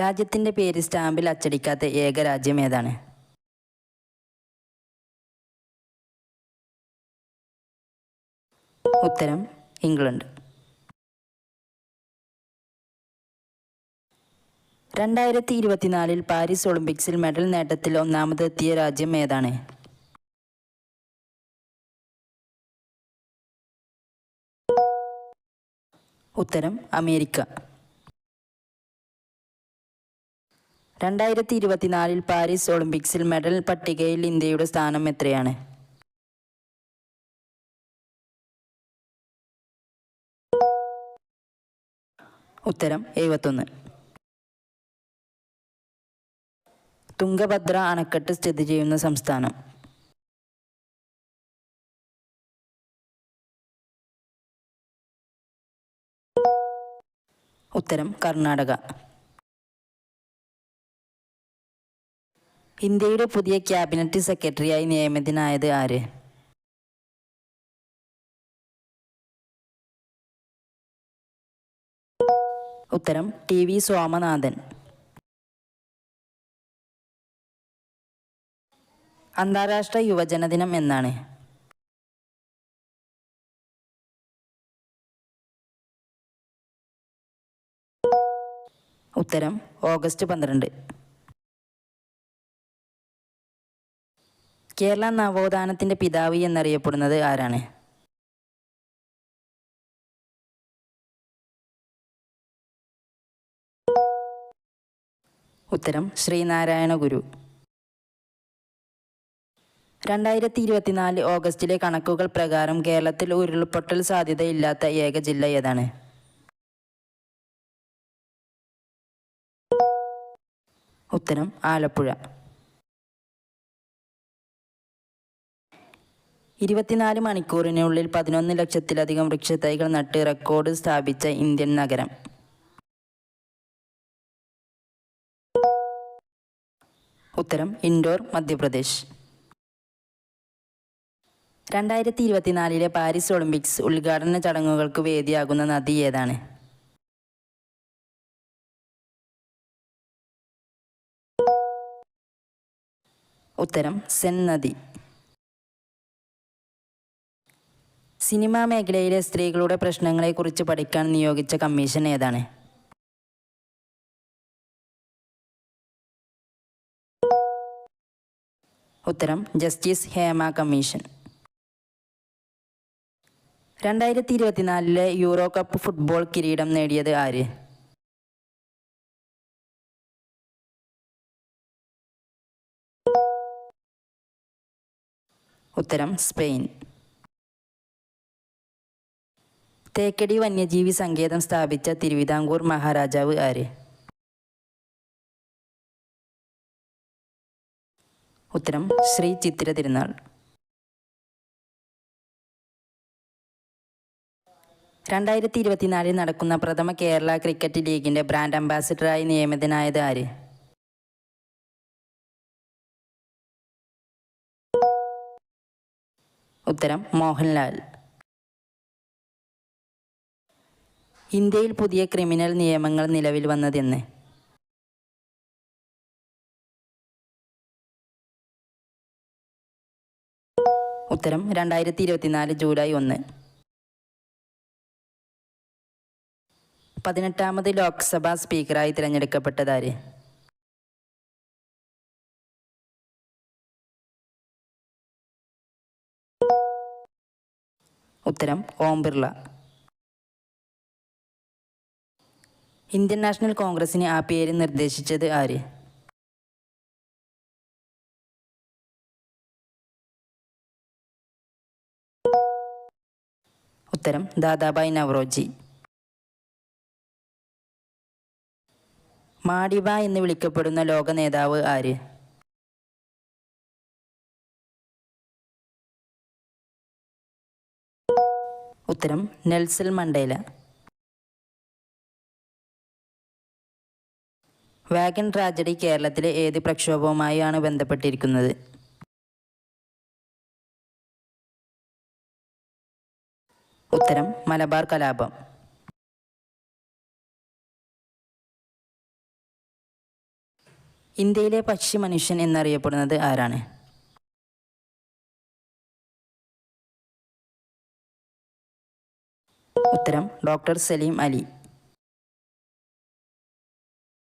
രാജ്യത്തിന്റെ പേര് സ്റ്റാമ്പിൽ അച്ചടിക്കാത്ത ഏക രാജ്യം ഏതാണ്? ഉത്തരം ഇംഗ്ലണ്ട്. രണ്ടായിരത്തി ഇരുപത്തിനാലിൽ പാരീസ് ഒളിമ്പിക്സിൽ മെഡൽ നേട്ടത്തിൽ ഒന്നാമതെത്തിയ രാജ്യം ഏതാണ്? ഉത്തരം അമേരിക്ക. രണ്ടായിരത്തി ഇരുപത്തിനാലിൽ പാരീസ് ഒളിമ്പിക്സിൽ മെഡൽ പട്ടികയിൽ ഇന്ത്യയുടെ സ്ഥാനം എത്രയാണ്? ഉത്തരം എഴുപത്തൊന്ന്. തുംഗഭദ്ര അണക്കെട്ട് സ്ഥിതി ചെയ്യുന്ന സംസ്ഥാനം. ഉത്തരം കർണാടക. ഇന്ത്യയുടെ പുതിയ ക്യാബിനറ്റ് സെക്രട്ടറിയായി നിയമിതനായത് ആര്? ഉത്തരം ടി വി സോമനാഥൻ അന്താരാഷ്ട്ര യുവജന ദിനം എന്നാണ്. ഉത്തരം ഓഗസ്റ്റ് പന്ത്രണ്ട്. കേരള നവോത്ഥാനത്തിന്റെ പിതാവ് എന്നറിയപ്പെടുന്നത് ആരാണ്? ഉത്തരം ശ്രീനാരായണ ഗുരു. രണ്ടായിരത്തി ഇരുപത്തിനാല് ഓഗസ്റ്റിലെ കണക്കുകൾ പ്രകാരം കേരളത്തിൽ ഉരുൾപൊട്ടൽ സാധ്യതയില്ലാത്ത ഏക ജില്ല ഏതാണ്? ഉത്തരം ആലപ്പുഴ. ഇരുപത്തിനാല് മണിക്കൂറിനുള്ളിൽ പതിനൊന്ന് ലക്ഷത്തിലധികം വൃക്ഷത്തൈകൾ നട്ട് റെക്കോർഡ് സ്ഥാപിച്ച ഇന്ത്യൻ നഗരം. ഉത്തരം ഇൻഡോർ മധ്യപ്രദേശ്. രണ്ടായിരത്തി ഇരുപത്തിനാലിലെ പാരീസ് ഒളിമ്പിക്സ് ഉദ്ഘാടന ചടങ്ങുകൾക്ക് വേദിയാകുന്ന നദി ഏതാണ്? ഉത്തരം സെൻ നദി. സിനിമാ മേഖലയിലെ സ്ത്രീകളുടെ പ്രശ്നങ്ങളെക്കുറിച്ച് പഠിക്കാൻ നിയോഗിച്ച കമ്മീഷൻ ഏതാണ്? ഉത്തരം ജസ്റ്റിസ് ഹേമ കമ്മീഷൻ. രണ്ടായിരത്തി ഇരുപത്തിനാലിലെ യൂറോ കപ്പ് ഫുട്ബോൾ കിരീടം നേടിയത് ആര്? ഉത്തരം സ്പെയിൻ. തേക്കടി വന്യജീവി സങ്കേതം സ്ഥാപിച്ച തിരുവിതാംകൂർ മഹാരാജാവ് ആര്? ഉത്തരം ശ്രീ ചിത്തിര തിരുനാൾ. രണ്ടായിരത്തി ഇരുപത്തിനാലിൽ നടക്കുന്ന പ്രഥമ കേരള ക്രിക്കറ്റ് ലീഗിന്റെ ബ്രാൻഡ് അംബാസിഡറായി നിയമിതനായത് ആര്? ഉത്തരം മോഹൻലാൽ. ഇന്ത്യയിൽ പുതിയ ക്രിമിനൽ നിയമങ്ങൾ നിലവിൽ വന്നതെന്ന്. ഉത്തരം രണ്ടായിരത്തി ഇരുപത്തിനാല് ജൂലൈ ഒന്ന്. പതിനെട്ടാമത് ലോക്സഭാ സ്പീക്കറായി തിരഞ്ഞെടുക്കപ്പെട്ടതാര്? ഉത്തരം ഓം ബിർള. ഇന്ത്യൻ നാഷണൽ കോൺഗ്രസിന് ആ പേര് നിർദ്ദേശിച്ചത് ആര്? ഉത്തരം ദാദാബായ് നവറോജി. മാഡിബ എന്ന് വിളിക്കപ്പെടുന്ന ലോക നേതാവ് ആര്? ഉത്തരം നെൽസൽ മണ്ടേല. വാഗൻ ട്രാജഡി കേരളത്തിലെ ഏത് പ്രക്ഷോഭവുമായാണ് ബന്ധപ്പെട്ടിരിക്കുന്നത്? ഉത്തരം മലബാർ കലാപം. ഇന്ത്യയിലെ പക്ഷി മനുഷ്യൻ എന്നറിയപ്പെടുന്നത് ആരാണ്? ഉത്തരം ഡോക്ടർ സലീം അലി.